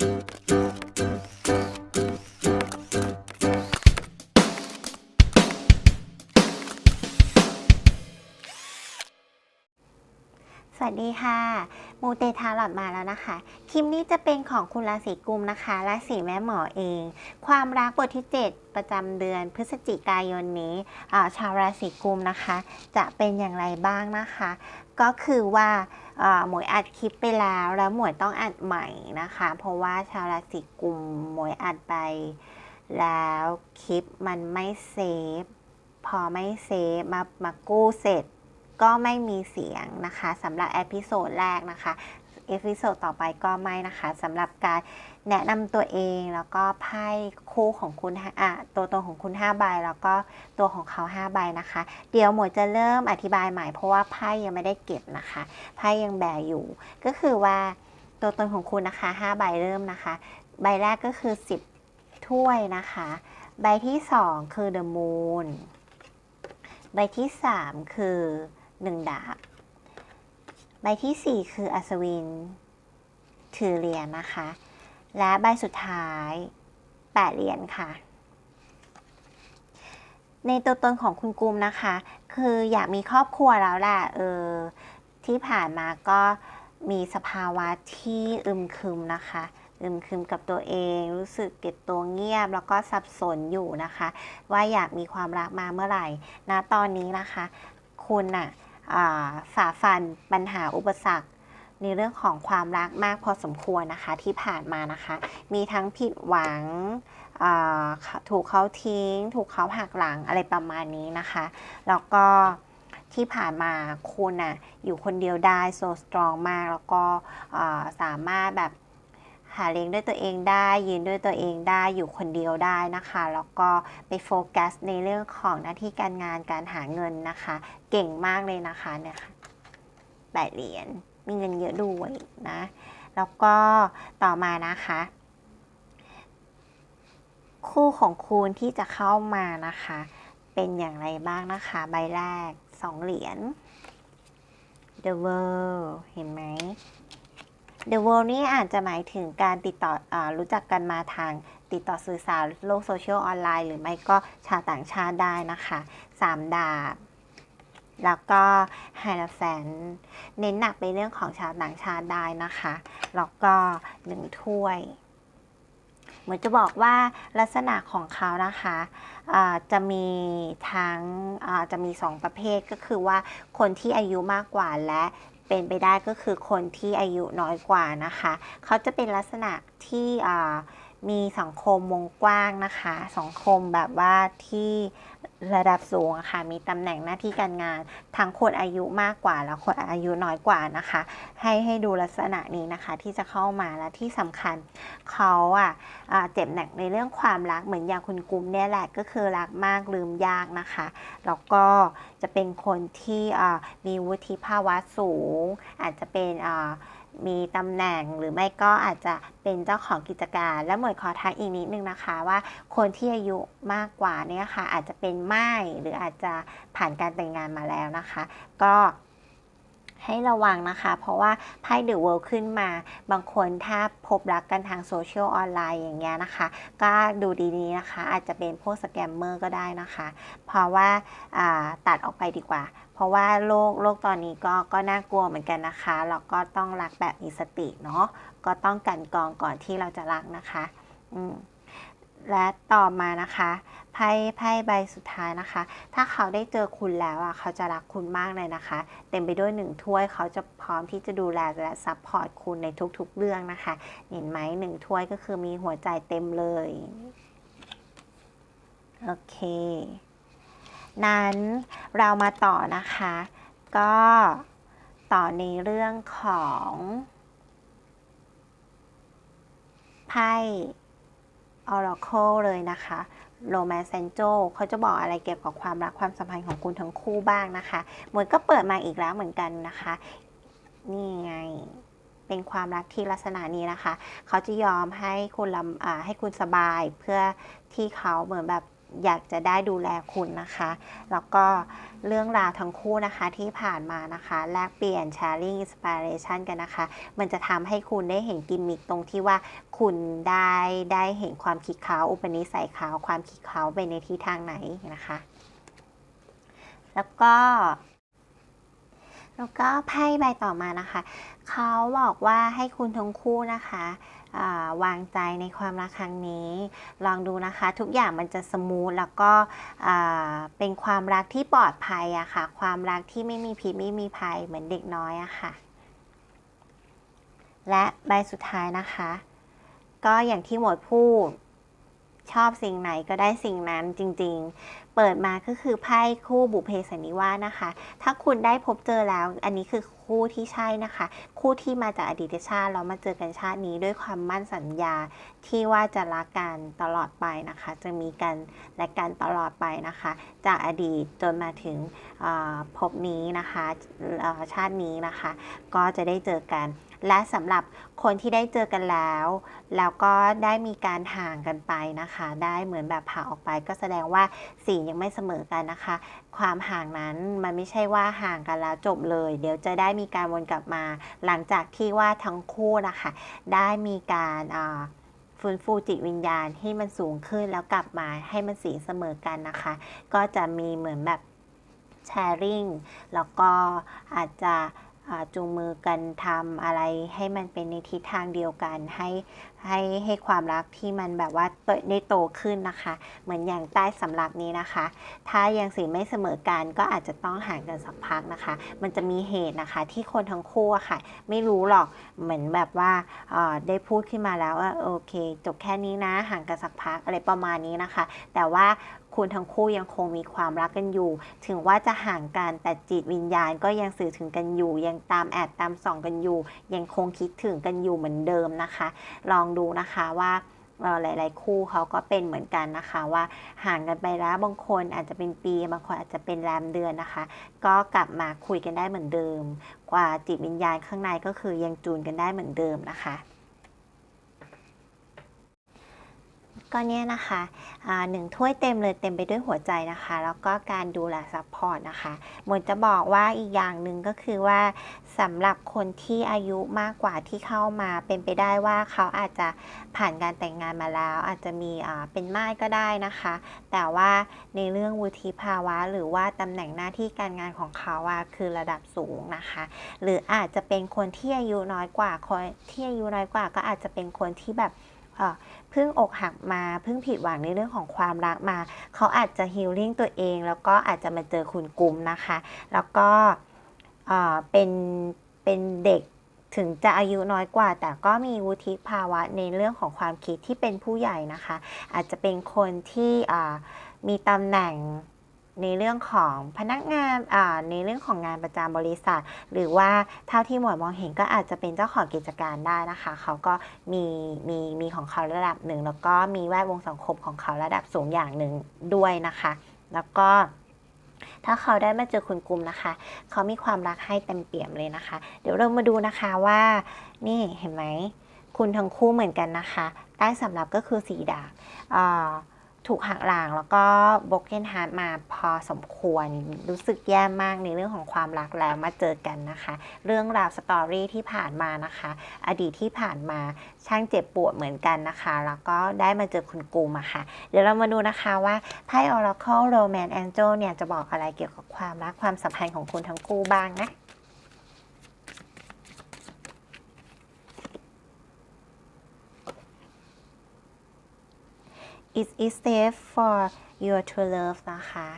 ส วัสดีค่ะ มูเตทาหลอดมาแล้วนะคะ คลิปนี้จะเป็นของคุณราศีกุมนะคะราศีแม่หมอเอง ความรักบทที่ 7 ประจำเดือนพฤศจิกายนนี้าชาวราศีกุมนะคะ จะเป็นอย่างไรบ้างนะคะ ก็คือว่าหมวยอัดคลิปไปแล้วแล้วหมวยต้องอัดใหม่นะคะ เพราะว่าชาวราศีกุมหมวยอัดไป แล้วคลิปมันไม่เซฟพอไม่เซฟมามากู้เสร็จ ก็ไม่มีเสียงนะคะสำหรับเอพิโซดแรกนะคะเอพิโซดต่อไปก็ไม่นะคะสำหรับการแนะนำตัวเองแล้วก็ไพ่คู่ของคุณอะตัวตนของคุณ5ใบแล้วก็ตัวของเขา5ใบนะคะ เดี๋ยวหมวยจะเริ่มอธิบายใหม่เพราะว่าไพ่ยังไม่ได้เก็บนะคะไพ่ยังแบอยู่ ก็คือว่าตัวตนของคุณนะคะ5ใบเริ่มนะคะ ใบแรกก็คือ 10 ถ้วยนะคะ ใบที่ 2 คือ the moon ใบที่ 3 คือ 1ดาบ ใบที่4คืออัศวิน ถือเหรียญนะคะ และใบสุดท้าย8เหรียญค่ะ ในตัวตนของคุณกุมนะคะ คืออยากมีครอบครัวแล้วแหละเออที่ผ่านมาก็มีสภาวะที่อึมครึมนะคะอึมครึมกับตัวเองรู้สึกเก็บตัวเงียบ แล้วก็สับสนอยู่นะคะ ว่าอยากมีความรักมาเมื่อไหร่นะตอนนี้นะคะ คุณน่ะอ่าฝ่าฟันปัญหาอุปสรรคในเรื่องของความรักมากพอสมควรนะคะที่ผ่านมานะคะ มีทั้งผิดหวังถูกเขาทิ้ง ถูกเขาหักหลังอะไรประมาณนี้นะคะ แล้วก็ที่ผ่านมาคุณน่ะอยู่คนเดียวได้โซสตรองมาก แล้วก็สามารถแบบ หาเลี้ยงด้วยตัวเองได้ยืนด้วยตัวเองได้อยู่คนเดียวได้นะคะ แล้วก็ไปโฟกัสในเรื่องของหน้าที่การงานการหาเงินนะคะ เก่งมากเลยนะคะเนี่ยค่ะแปดเหรียญมีเงินเยอะด้วยนะแล้วก็ต่อมานะคะ คู่ของคุณที่จะเข้ามานะคะ เป็นอย่างไรบ้างนะคะ ใบแรกสองเหรียญ The World เห็นไหม The World นี่อาจจะหมายถึงการติดต่ออรู้จักกันมาทางติดต่อสื่อสารโลกโซเชียลออนไลน์หรือไม่ก็ชาวต่างชาติได้นะคะสามดาบ แล้วก็ไฮ a แฟนเน้นหนักไปเรื่องของชาวต่างชาติได้นะคะ แล้วก็หนึ่งถ้วย เหมือนจะบอกว่าลักษณะของเขานะคะอ่าจะมีทั้งอ่าจะมีสองประเภทก็คือว่าคนที่อายุมากกว่าและ เป็นไปได้ก็คือคนที่อายุน้อยกว่านะคะ เขาจะเป็นลักษณะที่อ่า มีสังคมวงกว้างนะคะ สังคมแบบว่าที่ระดับสูงะค่ะ มีตำแหน่งหน้าที่การงาน ทั้งคนอายุมากกว่า แล้วคนอายุน้อยกว่านะคะ ให้ให้ดูลักษณะนี้นะคะ ที่จะเข้ามาและที่สำคัญเขาอะอ่าเจ็บหนักในเรื่องความรักเหมือนอย่างคุณกุมเนี่ยแหละก็คือรักมากลืมยากนะคะ แล้วก็จะเป็นคนที่มีวุฒิภาวะสูง อาจจะเป็นอ่า มีตำแหน่งหรือไม่ก็อาจจะเป็นเจ้าของกิจการ และหมวยขอทักอีกนิดนึงนะคะว่าคนที่อายุมากกว่าเนี่ยค่ะอาจจะเป็นไม่หรืออาจจะผ่านการแต่งงานมาแล้วนะคะ ก็ ให้ระวังนะคะ เพราะว่าไพ่เดอะเวิลด์ขึ้นมา บางคนถ้าพบรักกันทางโซเชียลออนไลน์อย่างเงี้ยนะคะ ก็ดูดีๆนะคะ อาจจะเป็นพวกสแกมเมอร์ก็ได้นะคะ เพราะว่าาตัดออกไปดีกว่า เพราะว่าโลกโลกตอนนี้ก็ก็น่ากลัวเหมือนกันนะคะแล้วก็ต้องรักแบบมีสติเนาะก็ต้องกันกองก่อนที่เราจะรักนะคะ อืมและต่อมานะคะ ไพ่ไพ่ใบสุดท้ายนะคะ ถ้าเขาได้เจอคุณแล้วอะเขาจะรักคุณมากเลยนะคะ เต็มไปด้วยหนึ่งถ้วยเขาจะพร้อมที่จะดูแลและซัพพอร์ตคุณในทุกๆเรื่องนะคะ เห็นไหมหนึ่งถ้วยก็คือมีหัวใจเต็มเลยโอเค นั้นเรามาต่อนะคะ ก็ต่อในเรื่องของไพ่ Oracle เลยนะคะ โรแมนเซนโจเขาจะบอกอะไรเกี่ยวกับความรักความสัมพันธ์ของคุณทั้งคู่บ้างนะคะเหมือนก็เปิดมาอีกแล้วเหมือนกันนะคะ นี่ไงเป็นความรักที่ลักษณะนี้นะคะ เขาจะยอมให้คุณลำให้คุณสบายเพื่อที่เขาเหมือนแบบ อยากจะได้ดูแลคุณนะคะ แล้วก็เรื่องราวทั้งคู่นะคะที่ผ่านมานะคะ แลกเปลี่ยน sharing inspiration กันนะคะ มันจะทำให้คุณได้เห็นกิมมิคตรงที่ว่าคุณได้ได้เห็นความคิดเขา อุปนิสัยเขาความคิดเขาไปในทิศทางไหนนะคะ แล้วก็ แล้วก็ไพ่ใบต่อมานะคะเขาบอกว่าให้คุณทั้งคู่นะคะวางใจในความรักครั้งนี้ ลองดูนะคะ ทุกอย่างมันจะสมูทแล้วก็เป็นความรักที่ปลอดภัยอะค่ะ ความรักที่ไม่มีพิษไม่มีภัยเหมือนเด็กน้อยอะค่ะ และใบสุดท้ายนะคะ ก็อย่างที่หมวดพูดชอบสิ่งไหนก็ได้สิ่งนั้นจริง ๆ เปิดมาก็คือไพ่คู่บุเพสันนิวาสนะคะ ถ้าคุณได้พบเจอแล้ว อันนี้คือคู่ที่ใช่นะคะ คู่ที่มาจากอดีตชาติแล้วมาเจอกันชาตินี้ด้วยความมั่นสัญญาที่ว่าจะรักกันตลอดไปนะคะ จะมีกันและกันตลอดไปนะคะ จากอดีตจนมาถึงอ่าภพนี้นะคะชาตินี้นะคะ ก็จะได้เจอกัน และสำหรับคนที่ได้เจอกันแล้ว แล้วก็ได้มีการห่างกันไปนะคะ ได้เหมือนแบบผ่าออกไป ก็แสดงว่าสียังไม่เสมอกันนะคะ ความห่างนั้นมันไม่ใช่ว่าห่างกันแล้วจบเลย เดี๋ยวจะได้มีการวนกลับมา หลังจากที่ว่าทั้งคู่นะคะ ได้มีการฟื้นฟูจิตวิญญาณให้มันสูงขึ้นแล้วกลับมาให้มันสีเสมอกันนะคะ ก็จะมีเหมือนแบบแชร์ริ่งแล้วก็อาจจะ จูงมือกันทำอะไรให้มันเป็นในทิศทางเดียวกัน ให้ ให้ให้ความรักที่มันแบบว่าโตได้โตขึ้นนะคะ เหมือนอย่างใต้สำหรับนี้นะคะ ถ้ายังสีไม่เสมอกันก็อาจจะต้องห่างกันสักพักนะคะ มันจะมีเหตุนะคะที่คนทั้งคู่อะค่ะ ไม่รู้หรอกเหมือนแบบว่าได้พูดขึ้นมาแล้วว่าโอเค จบแค่นี้นะห่างกันสักพักอะไรประมาณนี้นะคะ แต่ว่าคุณทั้งคู่ยังคงมีความรักกันอยู่ ถึงว่าจะห่างกันแต่จิตวิญญาณก็ยังสื่อถึงกันอยู่ ยังตามแอบตามส่องกันอยู่ ยังคงคิดถึงกันอยู่เหมือนเดิมนะคะ ลองดูนะคะว่าหลาย ๆ คู่เขาก็เป็นเหมือนกันนะคะว่าห่างกันไปแล้วบางคนอาจจะเป็นปีบางคนอาจจะเป็นแรมเดือนนะคะ ก็กลับมาคุยกันได้เหมือนเดิม กว่าจิตวิญญาณข้างในก็คือยังจูนกันได้เหมือนเดิมนะคะ ก็เนี่ยนะคะหนึ่งถ้วยเต็มเลยเต็มไปด้วยหัวใจนะคะ แล้วก็การดูแลซัพพอร์ตนะคะหมดจะบอกว่าอีกอย่างหนึ่งก็คือว่าสำหรับคนที่อายุมากกว่าที่เข้ามาเป็นไปได้ว่าเขาอาจจะผ่านการแต่งงานมาแล้ว อาจจะมีเป็นม่ายก็ได้นะคะ แต่ว่าในเรื่องวุฒิภาวะ หรือว่าตำแหน่งหน้าที่การงานของเขาอะคือระดับสูงนะคะ หรืออาจจะเป็นคนที่อายุน้อยกว่าคนที่อายุน้อยกว่า ก็อาจจะเป็นคนที่แบบ พิ่งอกหักมาเพิ่งผิดหวังในเรื่องของความรักมา เขาอาจจะฮีลลิ่งตัวเอง แล้วก็อาจจะมาเจอคุณกุมนะคะ แล้วก็เอ่อเป็นเป็นเด็กถึงจะอายุน้อยกว่า แต่ก็มีวุฒิภาวะในเรื่องของความคิดที่เป็นผู้ใหญ่นะคะ อาจจะเป็นคนที่มีตำแหน่ง ในเรื่องของพนักงานในเรื่องของงานประจำบริษัท หรือว่าเท่าที่หมวยมองเห็นก็อาจจะเป็นเจ้าของกิจการได้นะคะ เขาก็มีมีมีของเขาระดับหนึ่ง แล้วก็มีแวดวงสังคมของเขาระดับสูงอย่างหนึ่งด้วยนะคะ แล้วก็ถ้าเขาได้มาเจอคุณกลุ่มนะคะ เขามีความรักให้เต็มเปี่ยมเลยนะคะ เดี๋ยวเรามาดูนะคะว่า นี่เห็นไหม คุณทั้งคู่เหมือนกันนะคะ ใต้สำรับก็คือสีดาบอ่า ถูกหักหลังแล้วก็บกเกนฮาร์ดมาพอสมควรรู้สึกแย่มากในเรื่องของความรักแล้วมาเจอกันนะคะ เรื่องราวสตอรี่ที่ผ่านมานะคะ อดีตที่ผ่านมาช่างเจ็บปวดเหมือนกันนะคะ แล้วก็ได้มาเจอคุณกูมาค่ะ เดี๋ยวเรามาดูนะคะว่าไพ่ Oracle Romance Angel เนี่ยจะบอกอะไรเกี่ยวกับความรักความสัมพันธ์ของคุณทั้งคู่บ้างนะ It is safe for you to love นะคะ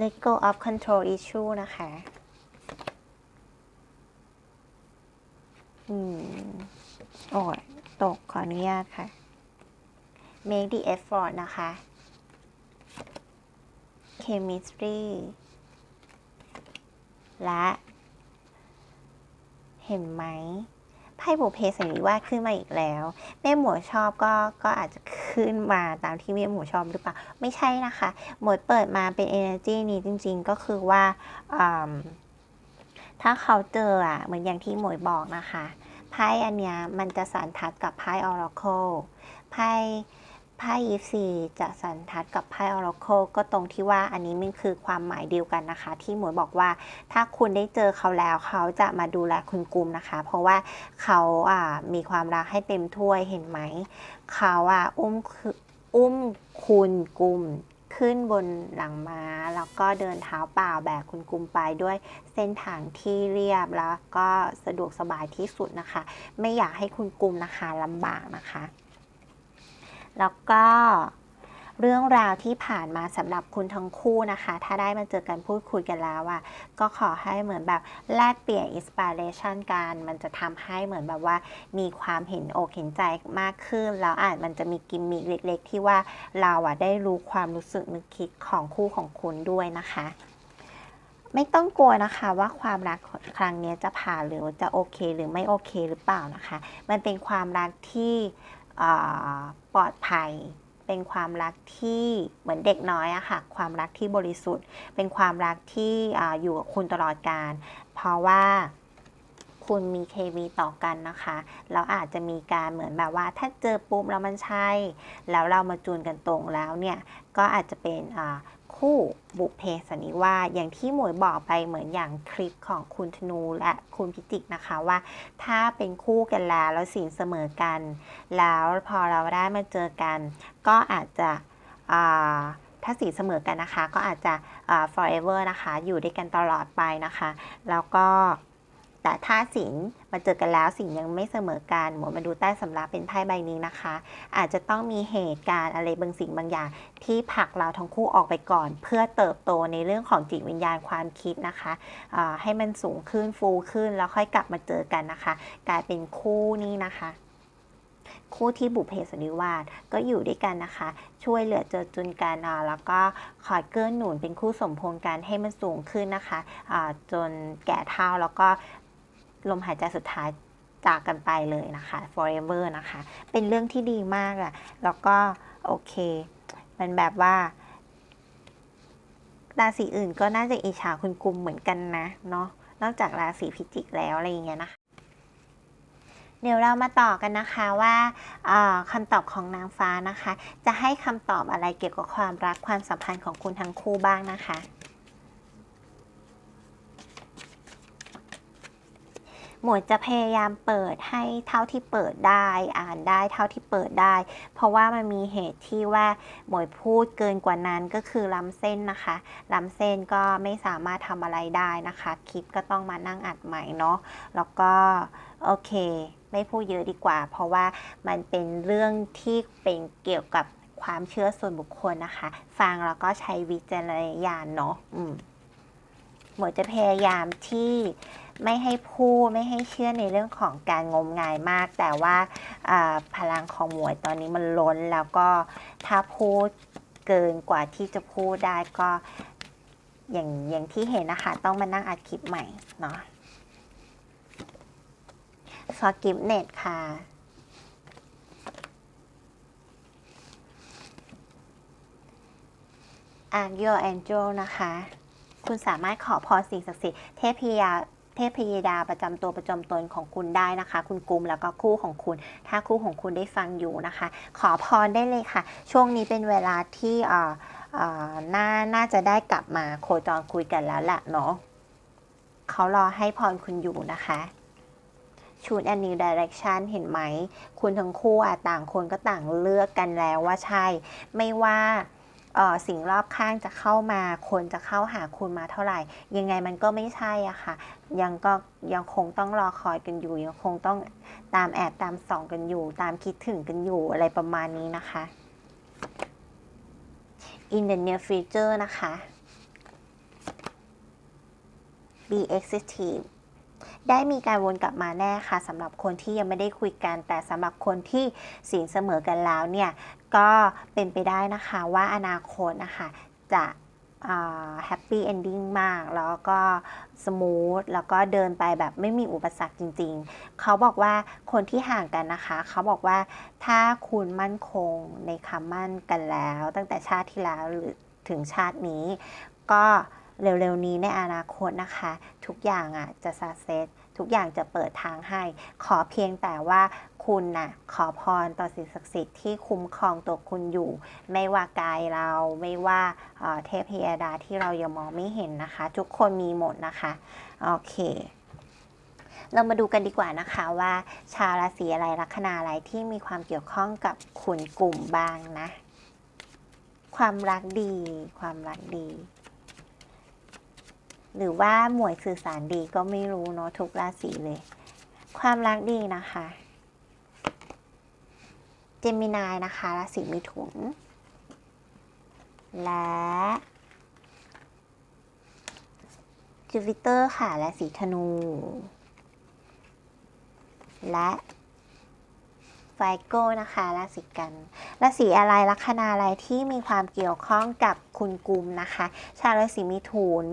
Let go of control issue นะคะ อืม โอ้ยตกขออนุญาตค่ะ Make the effort นะคะ Chemistry และ เห็นไหม ไพ่บุเพสันนิวาสขึ้นมาอีกแล้ว แม่หมวยชอบก็ก็อาจจะขึ้นมาตามที่แม่หมวยชอบหรือเปล่า ไม่ใช่นะคะ หมวยเปิดมาเป็น energy นี้จริง ๆ ก็คือว่าถ้าเขาเจออะเหมือนอย่างที่หมวยบอกนะคะไพ่อันเนี้ยมันจะสันทัดกับไพ่ oracle ไพ่ ไพ่ยิปซีจะสันทัดกับไพ่ออราเคิลก็ตรงที่ว่าอันนี้มันคือความหมายเดียวกันนะคะ ที่หมวยบอกว่าถ้าคุณได้เจอเขาแล้วเขาจะมาดูแลคุณกุมนะคะ เพราะว่าเขาอ่ามีความรักให้เต็มถ้วยเห็นไหมเขาอะอุ้มคืออุ้มคุณกุมขึ้นบนหลังม้า แล้วก็เดินเท้าเปล่าแบกคุณกุมไปด้วยเส้นทางที่เรียบแล้วก็สะดวกสบายที่สุดนะคะ ไม่อยากให้คุณกุมนะคะลำบากนะคะ แล้วก็เรื่องราวที่ผ่านมาสำหรับคุณทั้งคู่นะคะ ถ้าได้มาเจอกันพูดคุยกันแล้วอะก็ขอให้เหมือนแบบแลกเปลี่ยนอินสปิเรชันกัน มันจะทำให้เหมือนแบบว่า มีความเห็นอกเห็นใจมากขึ้น แล้วอาจมันจะมีกิมมิคเล็ก ๆ ที่ว่าเราอะได้รู้ความรู้สึกนึกคิดของคู่ของคุณด้วยนะคะ ไม่ต้องกลัวนะคะว่าความรักครั้งนี้จะผ่านหรือจะโอเค หรือไม่โอเคหรือเปล่านะคะ มันเป็นความรักที่ ปลอดภัย เป็นความรักที่เหมือนเด็กน้อยอะค่ะ ความรักที่บริสุทธิ์ เป็นความรักที่ออยู่กับคุณตลอดการ เพราะว่าคุณมีเคมีต่อกันนะคะแล้วอาจจะมีการเหมือนแบบว่า ถ้าเจอปุ๊บแล้วมันใช่ แล้วเรามาจูนกันตรงแล้วเนี่ย ก็อาจจะเป็น คู่บุพเพสันนิวาอย่างที่หมวยบอกไปเหมือนอย่างคลิปของคุณธนูและคุณพิจิกนะคะว่า ถ้าเป็นคู่กันแล้วแล้วสินเสมอกัน แล้วพอเราได้มาเจอกัน ก็อาจจะถ้าสีเสมอกันนะคะ ก็อาจจะ forever นะคะ อยู่ด้วยกันตลอดไปนะคะ แล้วก็ แต่ถ้าสินมาเจอกันแล้วสิ่งยังไม่เสมอกันหมวมาดูใต้สำรับเป็นไพ่ใบนี้นะคะ อาจจะต้องมีเหตุการณ์อะไรบางสิ่งบางอย่าง ที่ผลักเราทั้งคู่ออกไปก่อน เพื่อเติบโตในเรื่องของจิตวิญญาณความคิดนะคะอ่าให้มันสูงขึ้นฟูขึ้นแล้วค่อยกลับมาเจอกันนะคะ กลายเป็นคู่นี้นะคะคู่ที่บุพเพสนิวาสก็อยู่ด้วยกันนะคะ ช่วยเหลือเจอจุนกันแล้วก็คอยเกื้อหนุนเป็นคู่สมพงกันให้มันสูงขึ้นนะคะจนแก่เท่าแล้วก็ ลมหายใจสุดท้ายจากกันไปเลยนะคะ forever นะคะ เป็นเรื่องที่ดีมากอะแล้วก็โอเค มันแบบว่าราศีอื่นก็น่าจะอิจฉาคุณกุมเหมือนกันนะเนาะ นอกจากราศีพิจิกแล้วอะไรอย่างเงี้ยนะคะ เดี๋ยวเรามาต่อกันนะคะว่าคำตอบของนางฟ้านะคะ จะให้คำตอบอะไรเกี่ยวกับความรักความสัมพันธ์ของคุณทั้งคู่บ้างนะคะ หมวดจะพยายามเปิดให้เท่าที่เปิดได้ อ่านได้เท่าที่เปิดได้ เพราะว่ามันมีเหตุที่ว่าหมวยพูดเกินกว่านั้นก็คือล้ำเส้นนะคะล้ำเส้นก็ไม่สามารถทำอะไรได้นะคะ คลิปก็ต้องมานั่งอัดใหม่เนาะแล้วก็โอเค ไม่พูดเยอะดีกว่า เพราะว่ามันเป็นเรื่องที่เป็นเกี่ยวกับความเชื่อส่วนบุคคลนะคะ ฟังแล้วก็ใช้วิจารณญาณเนาะหมวยจะพยายามที่ ไม่ให้พูดไม่ให้เชื่อในเรื่องของการงมงายมาก แต่ว่าพลังของหมวยตอนนี้มันล้นแล้วก็ถ้าพูดเกินกว่าที่จะพูดได้ก็อย่างอย่างที่เห็นนะคะ ต้องมานั่งอัดคลิปใหม่เนาะ forgiveness ค่ะ a r g your angel นะคะ คุณสามารถขอพรสิ่งศักดิ์สิทธิ์เทพยา เทพยดาประจำตัวประจำตนของคุณได้นะคะ คุณกุมแล้วก็คู่ของคุณ ถ้าคู่ของคุณได้ฟังอยู่นะคะ ขอพรได้เลยค่ะ ช่วงนี้เป็นเวลาที่อ่อเอ่อน่าน่าจะได้กลับมาโคจรคุยกันแล้วแหละเนาะเขารอให้พรคุณอยู่นะคะชูดแอนนิวดิเรกชันเห็นไหม คุณทั้งคู่ต่างคนก็ต่างเลือกกันแล้วว่าใช่ ไม่ว่า สิ่งรอบข้างจะเข้ามาคนจะเข้าหาคุณมาเท่าไหร่ ยังไงมันก็ไม่ใช่อะค่ะ ยังก็ยังคงต้องรอคอยกันอยู่ ยังคงต้องตามแอบตามส่องกันอยู่ ตามคิดถึงกันอยู่อะไรประมาณนี้นะคะ in the near future นะคะ be existing ได้มีการวนกลับมาแน่ค่ะสำหรับคนที่ยังไม่ได้คุยกัน แต่สำหรับคนที่สินเสมอกันแล้วเนี่ยก็เป็นไปได้นะคะว่าอนาคตนะคะจะแฮปปี้เอนดิ้งมาก แล้วก็สมูทแล้วก็เดินไปแบบไม่มีอุปสรรคจริง ๆ เขาบอกว่าคนที่ห่างกันนะคะ เขาบอกว่าถ้าคุณมั่นคงในคำมั่นกันแล้ว ตั้งแต่ชาติที่แล้วหรือถึงชาตินี้ ก็ เร็วๆนี้ในอนาคตนะคะ ทุกอย่างอะจะสักเซสทุกอย่างจะเปิดทางให้ ขอเพียงแต่ว่าคุณน่ะขอพรต่อสิ่งศักดิ์สิทธิ์ที่คุ้มครองตัวคุณอยู่ ไม่ว่ากายเราไม่ว่าเอ่อเทพยดาที่เรายังมองไม่เห็นนะคะ ทุกคนมีหมดนะคะ โอเค เรามาดูกันดีกว่านะคะว่าชาวราศีอะไรลัคนาอะไรที่มีความเกี่ยวข้องกับคุณกลุ่มบ้างนะ ความรักดี ความรักดี หรือว่าหมวยสื่อสารดีก็ไม่รู้เนาะทุกราศีเลย ความรักดีนะคะ เจมินายนะคะ ราศีมิถุน และจูปิเตอร์ค่ะ ราศีธนู และ ไฟโก้นะคะราศีกันราศีอะไรลัคนาอะไรที่มีความเกี่ยวข้องกับคุณกุมนะคะ ชาวราศีมิถุน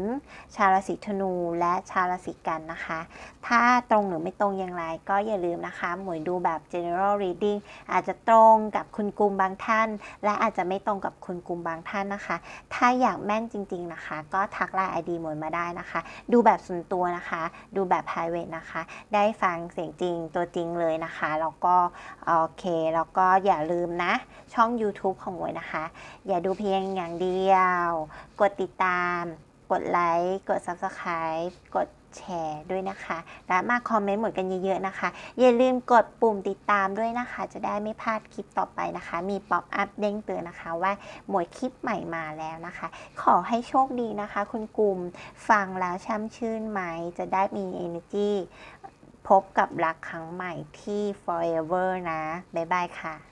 ชาวราศีธนูและชาวราศีกันนะคะ ถ้าตรงหรือไม่ตรงอย่างไร ก็อย่าลืมนะคะ หมวยดูแบบ general reading อาจจะตรงกับคุณกุมบางท่าน และอาจจะไม่ตรงกับคุณกุมบางท่านนะคะ ถ้าอยากแม่นจริง ๆนะคะ ก็ทักไลน์ไอดีหมวยมาได้นะคะ ดูแบบส่วนตัวนะคะ ดูแบบ private นะคะ ได้ฟังเสียงจริงตัวจริงเลยนะคะแล้วก็โอเค แล้วก็อย่าลืมนะ ช่อง YouTube ของหมวยนะคะ อย่าดูเพียงอย่างเดียว กดติดตาม กดไลค์ กด Subscribe กดแชร์ด้วยนะคะ และมาคอมเมนต์หมดกันเยอะๆนะคะ อย่าลืมกดปุ่มติดตามด้วยนะคะ จะได้ไม่พลาดคลิปต่อไปนะคะ มีป๊อปอัพเด้งเตือนนะคะ ว่าหมวยคลิปใหม่มาแล้วนะคะ ขอให้โชคดีนะคะ คุณกลุ่มฟังแล้วช่ำชื่นไหม จะได้มี energy พบกับรักครั้งใหม่ที่ forever นะ บ๊ายบายค่ะ